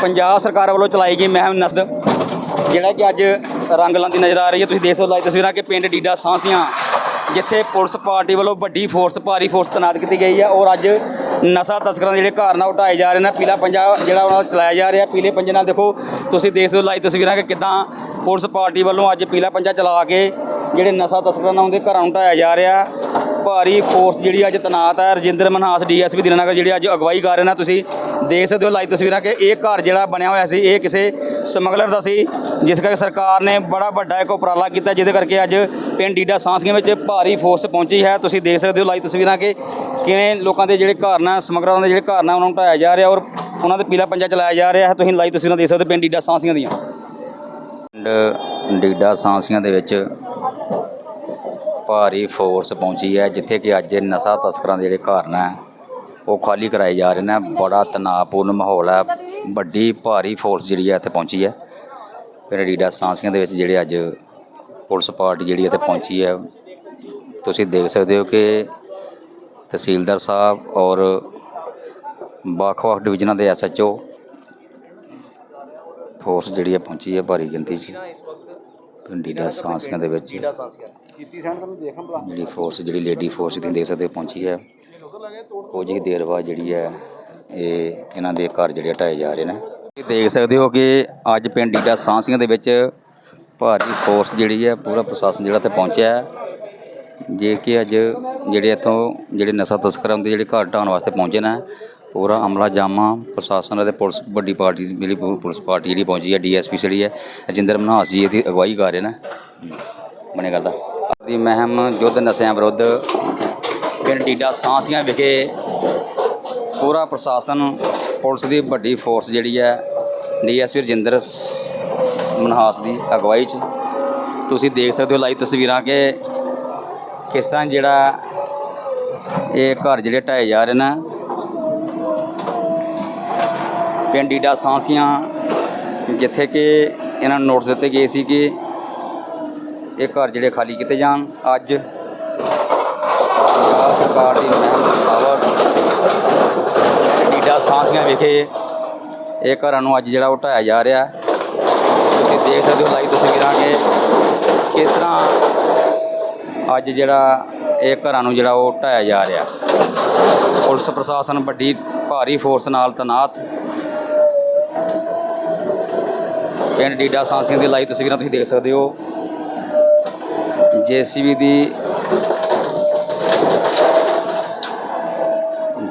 ਪੰਜਾਬ ਸਰਕਾਰ ਵੱਲੋਂ ਚਲਾਈ ਗਈ ਮਹਿਮ ਨਸਦ ਜਿਹੜਾ ਕਿ ਅੱਜ ਰੰਗ ਲਾਉਂਦੀ ਨਜ਼ਰ ਆ ਰਹੀ ਹੈ। ਤੁਸੀਂ ਦੇਖ ਸਕਦੇ ਹੋ ਲਾਈਵ ਤਸਵੀਰਾਂ ਕਿ ਪਿੰਡ ਡੀਡਾ ਸਾਂਸੀਆਂ, ਜਿੱਥੇ ਪੁਲਿਸ ਪਾਰਟੀ ਵੱਲੋਂ ਵੱਡੀ ਫੋਰਸ, ਭਾਰੀ ਫੋਰਸ ਤੈਨਾਤ ਕੀਤੀ ਗਈ ਹੈ ਔਰ ਅੱਜ ਨਸ਼ਾ ਤਸਕਰਾਂ ਦੇ ਜਿਹੜੇ ਘਰ ਨਾਲ ਉਟਾਏ ਜਾ ਰਹੇ ਨੇ, ਪੀਲਾ ਪੰਜਾ ਜਿਹੜਾ ਉਹਨਾਂ ਦਾ ਚਲਾਇਆ ਜਾ ਰਿਹਾ, ਪੀਲੇ ਪੰਜੇ ਨਾਲ ਦੇਖੋ, ਤੁਸੀਂ ਦੇਖ ਸਕਦੇ ਹੋ ਲਾਈਵ ਤਸਵੀਰਾਂ ਕਿ ਕਿਦਾਂ ਪੁਲਿਸ ਪਾਰਟੀ ਵੱਲੋਂ ਅੱਜ ਪੀਲਾ ਪੰਜਾ ਚਲਾ ਕੇ ਜਿਹੜੇ ਨਸ਼ਾ ਤਸਕਰਾਂ ਨਾਲ ਉਹਦੇ ਘਰਾਂ ਨੂੰ ਉਟਾਇਆ ਜਾ ਰਿਹਾ। ਭਾਰੀ ਫੋਰਸ ਜਿਹੜੀ ਅੱਜ ਤੈਨਾਤ ਹੈ, ਰਜਿੰਦਰ ਮਨਹਾਸ ਡੀਐਸਪੀ ਦੀਨਾਨਗਰ ਜਿਹੜੇ ਅੱਜ ਅਗਵਾਈ ਕਰ ਰਹੇ ਨੇ ਤੁਸੀਂ ਦੇਖ ਸਕਦੇ ਹੋ ਲਾਈਵ ਤਸਵੀਰਾਂ ਕਿ ਇਹ ਘਰ ਜਿਹੜਾ ਬਣਿਆ ਹੋਇਆ ਸੀ, ਇਹ ਕਿਸੇ ਸਮਗਲਰ ਦਾ ਸੀ, ਜਿਸ ਕਰਕੇ ਸਰਕਾਰ ਨੇ ਬੜਾ ਵੱਡਾ ਇੱਕ ਉਪਰਾਲਾ ਕੀਤਾ, ਜਿਹਦੇ ਕਰਕੇ ਅੱਜ ਪਿੰਡ ਡੀਡਾ ਸਾਂਸੀਆਂ ਵਿੱਚ ਭਾਰੀ ਫੋਰਸ ਪਹੁੰਚੀ ਹੈ। ਤੁਸੀਂ ਦੇਖ ਸਕਦੇ ਹੋ ਲਾਈਵ ਤਸਵੀਰਾਂ ਕਿ ਕਿਵੇਂ ਲੋਕਾਂ ਦੇ ਜਿਹੜੇ ਘਰ ਨਾਲ ਸਮਗਲਰਾਂ ਦੇ ਜਿਹੜੇ ਘਰ ਨਾਲ ਉਹਨਾਂ ਨੂੰ ਢਾਇਆ ਜਾ ਰਿਹਾ ਔਰ ਉਹਨਾਂ ਦੇ ਪੀਲਾ ਪੰਜਾ ਚਲਾਇਆ ਜਾ ਰਿਹਾ ਹੈ। ਤੁਸੀਂ ਲਾਈਵ ਤਸਵੀਰਾਂ ਦੇਖ ਸਕਦੇ ਹੋ ਪਿੰਡ ਡੀਡਾ ਸਾਂਸੀਆਂ ਦੀਆਂ। ਪਿੰਡ ਡੀਡਾ ਸਾਂਸੀਆਂ ਦੇ ਵਿੱਚ ਭਾਰੀ ਫੋਰਸ ਪਹੁੰਚੀ ਹੈ, ਜਿੱਥੇ ਕਿ ਅੱਜ ਨਸ਼ਾ ਤਸਕਰਾਂ ਦੇ ਜਿਹੜੇ ਘਰ ਨੇ ਉਹ ਖਾਲੀ ਕਰਾਏ ਜਾ ਰਹੇ ਨੇ। ਬੜਾ ਤਣਾਅਪੂਰਨ ਮਾਹੌਲ ਹੈ, ਵੱਡੀ ਭਾਰੀ ਫੋਰਸ ਜਿਹੜੀ ਹੈ ਇੱਥੇ ਪਹੁੰਚੀ ਹੈ। ਪਿੰਡ ਡੀਡਾ ਸਾਂਸੀਆਂ ਦੇ ਵਿੱਚ ਜਿਹੜੇ ਅੱਜ ਪੁਲਿਸ ਪਾਰਟੀ ਜਿਹੜੀ ਇੱਥੇ ਪਹੁੰਚੀ ਹੈ, ਤੁਸੀਂ ਦੇਖ ਸਕਦੇ ਹੋ ਕਿ ਤਹਿਸੀਲਦਾਰ ਸਾਹਿਬ ਔਰ ਵੱਖ-ਵੱਖ ਡਿਵੀਜ਼ਨਾਂ ਦੇ ਐਸਐਚਓ ਫੋਰਸ ਜਿਹੜੀ ਹੈ ਪਹੁੰਚੀ ਹੈ ਭਾਰੀ ਗਿਣਤੀ 'ਚ। ਪਿੰਡ ਡੀਡਾ ਸਾਂਸੀਆਂ ਦੇ ਵਿੱਚ। ਜਿਹੜੀ ਫੋਰਸ ਜਿਹੜੀ ਲੇਡੀ ਫੋਰਸ ਤੁਸੀਂ ਦੇਖ ਸਕਦੇ ਹੋ ਪਹੁੰਚੀ ਹੈ। ਕੁਝ ਹੀ ਦੇਰ ਬਾਅਦ ਜਿਹੜੀ ਹੈ, ਇਹ ਇਹਨਾਂ ਦੇ ਘਰ ਜਿਹੜੇ ਹਟਾਏ ਜਾ ਰਹੇ ਨੇ। ਤੁਸੀਂ ਦੇਖ ਸਕਦੇ ਹੋ ਕਿ ਅੱਜ ਪਿੰਡ ਡੀਡਾ ਸਾਂਸੀਆਂ ਦੇ ਵਿੱਚ ਭਾਰੀ ਫੋਰਸ ਜਿਹੜੀ ਹੈ, ਪੂਰਾ ਪ੍ਰਸ਼ਾਸਨ ਜਿਹੜਾ ਤੇ ਪਹੁੰਚਿਆ ਹੈ। ਜੇ ਕਿ ਅੱਜ ਜਿਹੜੇ ਇੱਥੋਂ ਜਿਹੜੇ ਨਸ਼ਾ ਤਸਕਰਾਂ ਦੇ ਜਿਹੜੇ ਘਰ ਢਾਉਣ ਵਾਸਤੇ ਪਹੁੰਚੇ ਨੇ, ਪੂਰਾ ਅਮਲਾ ਜਾਮਾ, ਪ੍ਰਸ਼ਾਸਨ ਅਤੇ ਪੁਲਿਸ, ਵੱਡੀ ਪਾਰਟੀ ਜਿਹੜੀ ਪੂਰੀ ਪੁਲਿਸ ਪਾਰਟੀ ਜਿਹੜੀ ਪਹੁੰਚੀ ਹੈ, ਡੀਐਸਪੀ ਜਿਹੜੀ ਹੈ, ਰਜਿੰਦਰ ਮਨਹਾਸ ਜੀ ਇਹਦੀ ਅਗਵਾਈ ਕਰ ਰਹੇ ਨੇ। ਬਣੇ ਕਰਦਾ ਦੀ ਮਹਿਮ ਯੁੱਧ ਨਸ਼ਿਆਂ ਵਿਰੁੱਧ ਪਿੰਡ ਡੀਡਾ ਸਾਂਸੀਆਂ ਵਿਖੇ ਪੂਰਾ ਪ੍ਰਸ਼ਾਸਨ, ਪੁਲਿਸ ਦੀ ਵੱਡੀ ਫੋਰਸ ਜਿਹੜੀ ਹੈ, ਡੀਐਸਪੀ ਰਜਿੰਦਰ ਮਨਹਾਸ ਦੀ ਅਗਵਾਈ 'ਚ। ਤੁਸੀਂ ਦੇਖ ਸਕਦੇ ਹੋ ਲਾਈਵ ਤਸਵੀਰਾਂ ਕਿ ਕਿਸ ਤਰ੍ਹਾਂ ਜਿਹੜਾ ਇਹ ਘਰ ਜਿਹੜੇ ਢਾਏ ਜਾ ਰਹੇ ਨੇ। ਪਿੰਡ ਡੀਡਾ ਸਾਂਸੀਆਂ ਜਿੱਥੇ ਕਿ ਇਹਨਾਂ ਨੂੰ ਨੋਟਿਸ ਦਿੱਤੇ ਗਏ ਸੀ ਕਿ ਇਹ ਘਰ ਜਿਹੜੇ ਖਾਲੀ ਕੀਤੇ ਜਾਣ ਅੱਜ। ਪੰਜਾਬ ਸਰਕਾਰ ਦੀ ਮਹਿਮ ਮੁਤਾਬਕ ਡੀਡਾ ਸਾਂਸੀਆਂ ਵਿਖੇ। ਇਹ ਘਰਾਂ ਨੂੰ ਅੱਜ ਜਿਹੜਾ ਉਹ ਢਾਇਆ ਜਾ ਰਿਹਾ। ਤੁਸੀਂ ਦੇਖ ਸਕਦੇ ਹੋ, ਲਾਈਵ ਤਸਵੀਰਾਂ ਕਿ ਕਿਸ ਤਰ੍ਹਾਂ ਅੱਜ ਜਿਹੜਾ ਇਹ ਘਰਾਂ ਨੂੰ ਜਿਹੜਾ ਉਹ ਢਾਇਆ ਜਾ ਰਿਹਾ। ਪੁਲਿਸ ਪ੍ਰਸ਼ਾਸਨ ਵੱਡੀ ਭਾਰੀ ਫੋਰਸ ਨਾਲ ਤੈਨਾਤ। ਪਿੰਡ ਡੀਡਾ ਸਾਂਸੀਆਂ ਦੀ ਲਾਈਵ ਤਸਵੀਰਾਂ ਤੁਸੀਂ ਦੇਖ ਸਕਦੇ ਹੋ। ਜੇਸੀਬੀ ਦੀ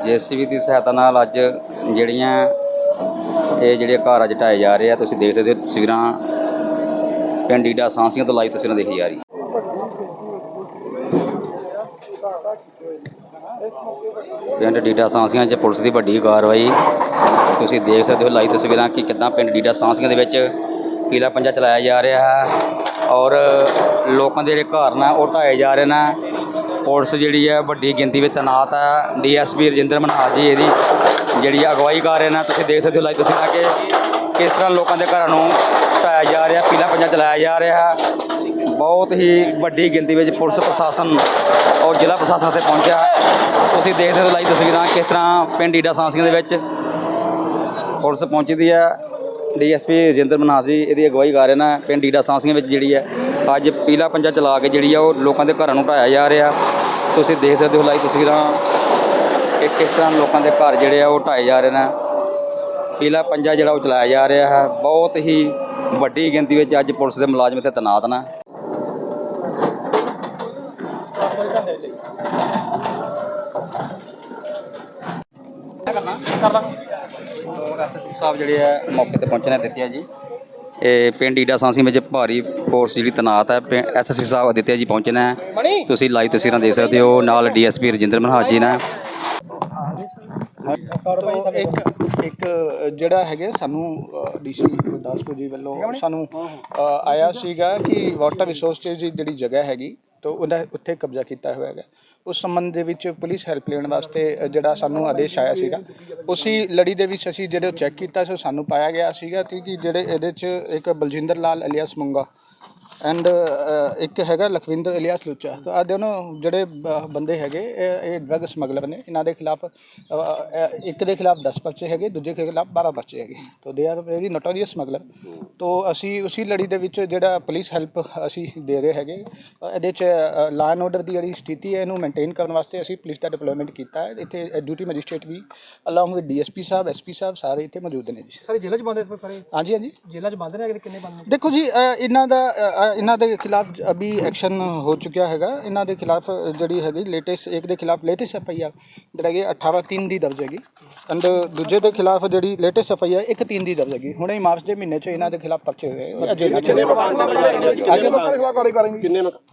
ਜੇਸੀਬੀ ਦੀ ਸਹਾਇਤਾ ਨਾਲ ਅੱਜ ਜਿਹੜੀਆਂ ਇਹ ਜਿਹੜੇ ਘਰ ਅੱਜ ਢਾਏ ਜਾ ਰਹੇ ਆ, ਤੁਸੀਂ ਦੇਖ ਸਕਦੇ ਹੋ ਤਸਵੀਰਾਂ। ਪਿੰਡ ਡੀਡਾ ਸਾਂਸੀਆਂ ਤੋਂ ਲਾਈਵ ਤਸਵੀਰਾਂ ਦੇਖੀ ਜਾ ਰਹੀ। ਪਿੰਡ ਡੀਡਾ ਸਾਂਸੀਆਂ 'ਚ ਪੁਲਿਸ ਦੀ ਵੱਡੀ ਕਾਰਵਾਈ। ਤੁਸੀਂ ਦੇਖ ਸਕਦੇ ਹੋ ਲਾਈਵ ਤਸਵੀਰਾਂ ਕਿ ਕਿੱਦਾਂ ਪਿੰਡ ਡੀਡਾ ਸਾਂਸੀਆਂ ਦੇ ਵਿੱਚ ਪੀਲਾ ਪੰਜਾ ਚਲਾਇਆ ਜਾ ਰਿਹਾ ਹੈ ਔਰ ਲੋਕਾਂ ਦੇ ਜਿਹੜੇ ਘਰ ਨੇ, ਉਹ ਢਾਏ ਜਾ ਰਹੇ ਨੇ। ਪੁਲਿਸ ਜਿਹੜੀ ਹੈ, ਵੱਡੀ ਗਿਣਤੀ ਵਿੱਚ ਤੈਨਾਤ ਹੈ। ਡੀਐਸਪੀ ਰਜਿੰਦਰ ਮਨਹਾਸ ਜੀ ਇਹਦੀ ਜਿਹੜੀ ਹੈ ਅਗਵਾਈ ਕਰ ਰਹੇ ਨੇ। ਤੁਸੀਂ ਦੇਖ ਸਕਦੇ ਹੋ, ਲਾਈਵ ਤਸਵੀਰਾਂ ਕਿ ਕਿਸ ਤਰ੍ਹਾਂ ਲੋਕਾਂ ਦੇ ਘਰਾਂ ਨੂੰ ਢਾਇਆ ਜਾ ਰਿਹਾ, ਪੀਲਾ ਪੰਜਾ ਚਲਾਇਆ ਜਾ ਰਿਹਾ ਬਹੁਤ ਹੀ ਵੱਡੀ ਗਿਣਤੀ ਵਿੱਚ ਪੁਲਿਸ ਪ੍ਰਸ਼ਾਸਨ ਔਰ ਜ਼ਿਲ੍ਹਾ ਪ੍ਰਸ਼ਾਸਨ 'ਤੇ ਪਹੁੰਚਿਆ ਤੁਸੀਂ ਦੇਖ ਸਕਦੇ ਹੋ, ਲਾਈਵ ਤਸਵੀਰਾਂ ਕਿਸ ਤਰ੍ਹਾਂ ਪਿੰਡ ਈਡਾ ਸਾਂਸੀਆਂ ਦੇ ਵਿੱਚ ਪੁਲਿਸ ਪਹੁੰਚਦੀ ਹੈ। ਡੀਐਸਪੀ ਰਜਿੰਦਰ ਮਨਹਾਸ ਜੀ ਇਹਦੀ ਅਗਵਾਈ ਕਰ ਰਹੇ ਨੇ, ਪਿੰਡ ਈਡਾ ਸਾਂਸੀਆਂ ਵਿੱਚ ਜਿਹੜੀ ਹੈ, ਅੱਜ ਪੀਲਾ ਪੰਜਾ ਚਲਾ ਕੇ ਜਿਹੜੀ ਆ, ਉਹ ਲੋਕਾਂ ਦੇ ਘਰਾਂ ਨੂੰ ਢਾਇਆ ਜਾ ਰਿਹਾ। ਤੁਸੀਂ ਦੇਖ ਸਕਦੇ ਹੋ ਲਾਈਵ ਤਸਵੀਰਾਂ ਕਿ ਕਿਸ ਤਰ੍ਹਾਂ ਲੋਕਾਂ ਦੇ ਘਰ ਜਿਹੜੇ ਆ, ਉਹ ਢਾਏ ਜਾ ਰਹੇ ਨੇ। ਪੀਲਾ ਪੰਜਾ ਜਿਹੜਾ ਉਹ ਚਲਾਇਆ ਜਾ ਰਿਹਾ ਹੈ, ਬਹੁਤ ਹੀ ਵੱਡੀ ਗਿਣਤੀ ਵਿੱਚ ਅੱਜ ਪੁਲਿਸ ਦੇ ਮੁਲਾਜ਼ਮ ਇੱਥੇ ਤੈਨਾਤ ਨੇ। ਐਸਐਸਪੀ ਸਾਹਿਬ ਜਿਹੜੇ ਆ ਮੌਕੇ ਤੇ ਪਹੁੰਚਣੇ ਦਿੱਤੇ ਆ ਜੀ। ਇਹ ਪਿੰਡ ਈਡਾ ਸਾਂਸੀ ਵਿੱਚ ਭਾਰੀ ਫੋਰਸ ਜਿਹੜੀ ਤੈਨਾਤ ਹੈ ਐਸਐਸਪੀ ਸਾਹਿਬ ਅਦਿੱਤਿਆ ਜੀ ਪਹੁੰਚਣਾ ਹੈ ਤੁਸੀਂ ਲਾਈਵ ਤਸਵੀਰਾਂ ਦੇਖ ਸਕਦੇ ਹੋ ਨਾਲ ਡੀਐਸਪੀ ਰਜਿੰਦਰ ਮਨਹਾਸ ਜੀ ਨੇ। ਤੋਂ ਇੱਕ ਇੱਕ ਜਿਹੜਾ ਹੈਗੇ ਸਾਨੂੰ ਡੀਸੀ ਗੁਰਦਾਸਪੁਰ ਜੀ ਵੱਲੋਂ ਸਾਨੂੰ ਆਇਆ ਸੀਗਾ ਕਿ ਵਾਟਰ ਰਿਸੋਰਸਸ ਦੀ ਜਿਹੜੀ ਜਗ੍ਹਾ ਹੈਗੀ ਤੋਂ ਉਹਦਾ ਉੱਥੇ ਕਬਜ਼ਾ ਕੀਤਾ ਹੋਇਆ ਹੈਗਾ। ਉਸ ਸੰਬੰਧ ਦੇ ਵਿੱਚ ਪੁਲਿਸ ਹੈਲਪ ਲੈਣ ਵਾਸਤੇ ਜਿਹੜਾ ਸਾਨੂੰ ਆਦੇਸ਼ ਆਇਆ ਸੀਗਾ, ਉਸੇ ਲੜੀ ਦੇ ਵਿੱਚ ਅਸੀਂ ਜਿਹੜੇ ਚੈੱਕ ਕੀਤਾ, ਸੋ ਸਾਨੂੰ ਪਾਇਆ ਗਿਆ ਸੀਗਾ ਕਿ ਕਿ ਜਿਹੜੇ ਇਹਦੇ 'ਚ ਇੱਕ ਬਲਜਿੰਦਰ ਲਾਲ ਅਲੀਆਸ ਮੁੰਗਾ ਐਂਡ ਇੱਕ ਹੈਗਾ ਲਖਵਿੰਦਰ ਇਲਿਆਸ ਲੁੱਚਾ। ਤਾਂ ਆ ਦੋਨੋਂ ਜਿਹੜੇ ਬ- ਬੰਦੇ ਹੈਗੇ ਇਹ ਇਹ ਡਰਗ ਸਮਗਲਰ ਨੇ। ਇਹਨਾਂ ਦੇ ਖਿਲਾਫ ਇੱਕ ਦੇ ਖਿਲਾਫ 10 ਪਰਚੇ ਹੈਗੇ ਦੂਜੇ ਦੇ ਖਿਲਾਫ 12 ਪਰਚੇ ਹੈਗੇ। ਤਾਂ they are very notorious smuggler ਤੋਂ ਅਸੀਂ ਉਸੇ ਲੜੀ ਦੇ ਵਿੱਚ ਜਿਹੜਾ ਪੁਲਿਸ ਹੈਲਪ ਅਸੀਂ ਦੇ ਰਹੇ ਹੈਗੇ ਅ, ਇਹਦੇ ਚ ਲਾ ਐਂਡ ਆਰਡਰ ਦੀ ਜਿਹੜੀ ਸਥਿਤੀ ਹੈ ਇਹਨੂੰ ਮੇਨਟੇਨ ਕਰਨ ਵਾਸਤੇ ਅਸੀਂ ਪੁਲਿਸ ਦਾ ਡਿਪਲੋਇਮੈਂਟ ਕੀਤਾ ਹੈ। ਇੱਥੇ ਡਿਊਟੀ ਮੈਜਿਸਟ੍ਰੇਟ ਵੀ ਅਲੋਂਗ ਵਿਦ ਡੀਐਸਪੀ ਸਾਹਿਬ ਐਸਪੀ ਸਾਹਿਬ ਸਾਰੇ ਇੱਥੇ ਮੌਜੂਦ ਨੇ ਜੀ। ਸਾਰੇ ਜੇਲ੍ਹਾਂ 'ਚ ਬੰਦ ਸਾਰੇ? ਹਾਂਜੀ ਹਾਂਜੀ। ਜੇਲ੍ਹਾਂ 'ਚ ਬੰਦ ਨੇ ਅਗਰ ਕਿੰਨੇ ਬੰਦ ਨੇ? ਦੇਖੋ ਜੀ ਅ, ਇਹਨਾਂ ਦਾ ਅ, ਅ, ਇਹਨਾਂ ਦੇ ਖਿਲਾਫ ਅਭੀ ਐਕਸ਼ਨ ਹੋ ਚੁੱਕਿਆ ਹੈਗਾ। ਇਹਨਾਂ ਦੇ ਖਿਲਾਫ ਜਿਹੜੀ ਹੈਗੀ ਲੇਟੈਸਟ ਇੱਕ ਦੇ ਖਿਲਾਫ ਲੇਟੈਸਟ ਐਫ ਆਈ ਆਰ ਜਿਹੜਾ ਕਿ 18 3 ਦੀ ਦਰਜ ਹੈਗੀ। ਐਂਡ ਦੂਜੇ ਦੇ ਖਿਲਾਫ ਜਿਹੜੀ ਲੇਟੈਸਟ ਐਫ ਆਈ ਆਰ 1 3 ਦੀ ਦਰਜ ਹੈਗੀ। ਹੁਣੇ ਹੀ ਮਾਰਚ ਦੇ ਮਹੀਨੇ 'ਚ ਇਹਨਾਂ ਦੇ ਖਿਲਾਫ ਪਰਚੇ ਹੋਏ ਜੇਲ੍ਹਾਂ 'ਚ ਕਿੰਨੇ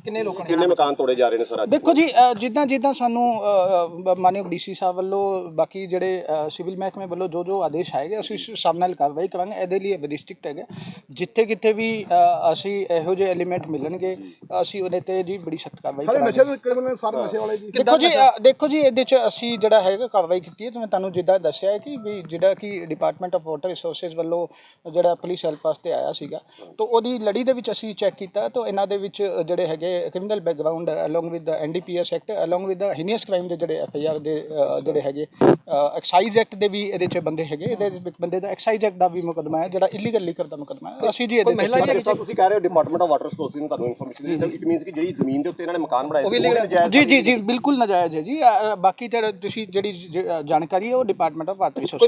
ਕਿੰਨੇ ਲੋਕਾਂ ਨੇ ਕਿੰਨੇ ਮਕਾਨ ਤੋੜੇ ਜਾ ਰਹੇ ਨੇ ਸਰ ਅੱਜ? ਦੇਖੋ ਜੀ ਅ, ਜਿੱਦਾਂ ਜਿੱਦਾਂ ਸਾਨੂੰ ਅ, ਅ, ਮਾਨਯੋਗ ਡੀਸੀ ਸਾਹਿਬ ਵੱਲੋਂ ਬਾਕੀ ਜਿਹੜੇ ਅ, ਸਿਵਲ ਮਹਿਕਮੇ ਵੱਲੋਂ ਜੋ ਜੋ ਆਦੇਸ਼ ਆਏਗੇ ਅਸੀਂ ਉਸ ਹਿਸਾਬ ਨਾਲ ਕਾਰਵਾਈ ਕਰਾਂਗੇ। ਇਹਦੇ ਲਈ ਡਿਸਟ੍ਰਿਕਟ ਹੈਗਾ। ਜਿੱਥੇ ਕਿਤੇ ਵੀ ਅ, ਅਸੀਂ ਇਹੋ ਜਿਹੇ ਐਲੀਮੈਂਟ ਮਿਲਣਗੇ ਅਸੀਂ ਉਹਦੇ ਤੇ ਜੀ ਬੜੀ ਸਖਤ ਕਾਰਵਾਈ ਕਰਾਂਗੇ। ਨਸ਼ੇ ਦੇ ਕ੍ਰਿਮੀਨਲ ਸਾਰੇ ਨਸ਼ੇ ਵਾਲੇ ਜੀ। ਦੇਖੋ ਜੀ ਅ, ਦੇਖੋ ਜੀ ਇਹਦੇ ਚ ਅਸੀਂ ਜਿਹੜਾ ਹੈਗਾ ਕਾਰਵਾਈ ਕੀਤੀ ਹੈ ਤੇ ਮੈਂ ਤੁਹਾਨੂੰ ਜਿੱਦਾਂ ਦੱਸਿਆ ਹੈ ਕਿ ਵੀ ਜਿਹੜਾ ਕਿ ਡਿਪਾਰਟਮੈਂਟ ਆਫ ਵਾਟਰ ਰਿਸੋਰਸਸ ਵੱਲੋਂ ਜਿਹੜਾ ਪੁਲਿਸ ਹੈਲਪ ਵਾਸਤੇ ਆਇਆ ਸੀਗਾ ਤਾਂ ਉਹਦੀ ਲੜੀ ਦੇ ਵਿੱਚ ਅਸੀਂ ਚੈੱਕ ਕੀਤਾ ਤਾਂ ਇਹਨਾਂ ਦੇ ਵਿੱਚ ਜਿਹੜੇ ਹੈਗੇ ਕ੍ਰਿਮੀਨਲ ਬੈਕਗ੍ਰਾਉਂਡ ਅਲੋਂਗ ਵਿਦ ਦਾ ਐਨਡੀਪੀਐਸ ਐਕਟ ਅਲੋਂਗ ਵਿਦ ਦਾ ਹੀਨੀਅਸ ਕ੍ਰਾਈਮ ਦੇ ਜਿਹੜੇ ਐਫਆਈਆਰ ਦੇ ਅ, ਜਿਹੜੇ ਹੈਗੇ ਐਕਸਾਈਜ਼ ਐਕਟ ਦੇ ਵੀ ਇਹਦੇ ਚ ਬੰਦੇ ਹੈਗੇ ਇਹਦੇ ਵਿੱਚ ਬੰਦੇ ਦਾ ਐਕਸਾਈਜ਼ ਐਕਟ ਦਾ ਵੀ ਮੁਕਦਮਾ ਹੈ ਜਿਹੜਾ ਇਲੀਗਲ ਲੀਕਰ ਦਾ ਮੁਕਦਮਾ ਹੈ। ਅਸੀਂ ਜੀ ਇਹਦੇ ਤਰ੍ਹਾਂ ਤੁਸੀਂ ਕਹਿ ਰਹੇ ਹੋ ਡਿਪਾਰਟਮੈਂਟ ਆਫ ਵਾਟਰ ਰਿਸੋਰਸਿਸ ਨੇ ਤੁਹਾਨੂੰ ਇਨਫੋਰਮੇਸ਼ਨ ਦਿੱਤੀ। ਇਟ ਮੀਨਸ ਕਿ ਜਿਹੜੀ ਜ਼ਮੀਨ ਦੇ ਉੱਤੇ ਇਹਨਾਂ ਨੇ ਮਕਾਨ ਬਣਾਏ ਸੀ ਉਹ ਵੀ ਨਜਾਇਜ਼ ਜੀ ਜੀ ਜੀ ਬਿਲਕੁਲ ਨਜਾਇਜ਼ ਹੈ ਜੀ। ਅ, ਅ, ਬਾਕੀ ਤੇ ਤੁਸੀਂ ਜਿਹੜੀ ਜ- ਜਾਣਕਾਰੀ ਹੈ ਉਹ ਡਿਪਾਰਟਮੈਂਟ ਆਫ ਵਾਟਰ ਰਿਸੋਰਸਸ